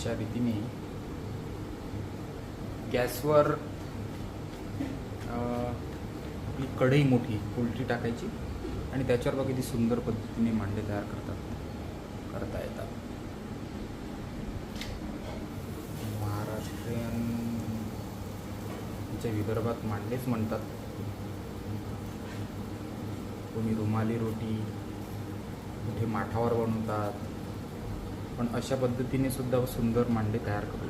अशा रीतीने गॅसवर आपली कढई मोठी पोल्ट्री टाकायची आणि त्याच्यावर बघा किती सुंदर पद्धतीने मांडे तयार करतात करता येतात. महाराष्ट्रीयन च्या विदर्भात मांडेच म्हणतात. कोणी रुमाली रोटी कुठे माठावर बनवतात. पण अशा पद्धतीने सुद्धा सुंदर मांडे तयार करू.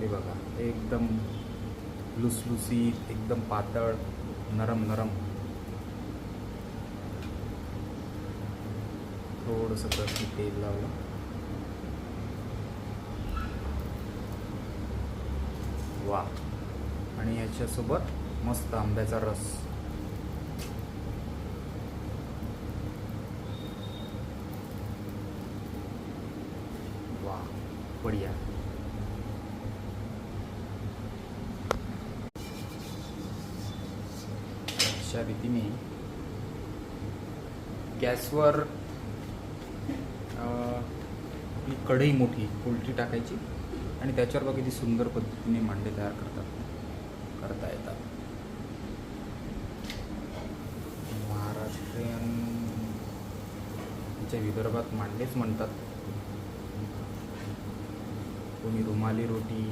हे बघा एकदम लुसलुसीत एकदम पातळ नरम नरम. थोडंसं प्रति तेल लावलं. वा आणि याच्यासोबत मस्त आंब्याचा रस वा बढिया अशा रीतीने गॅसवर आपली कढई मोठी पोल्ट्री टाकायची आणि त्याच्यावर बघा किती सुंदर पद्धतीने मांडे तयार करतात करता येतात. महाराष्ट्रीयन विदर्भात मांडेच म्हणतात. कोणी रुमाली रोटी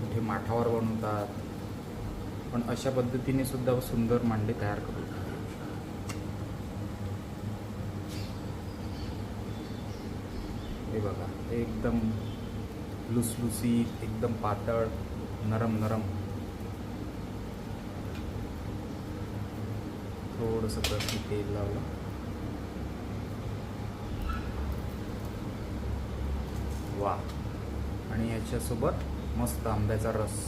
कुठे माठावर बनवतात. पण अशा पद्धतीने सुद्धा सुंदर मांडे तयार करू हे बघा एकदम लुसलुसीत एकदम पातळ नरम नरम. थोडंसं प्रश्न तेल लावलं. वा आणि याच्यासोबत मस्त आंब्याचा रस.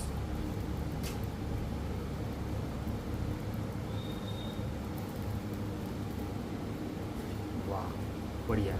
वा बढिया.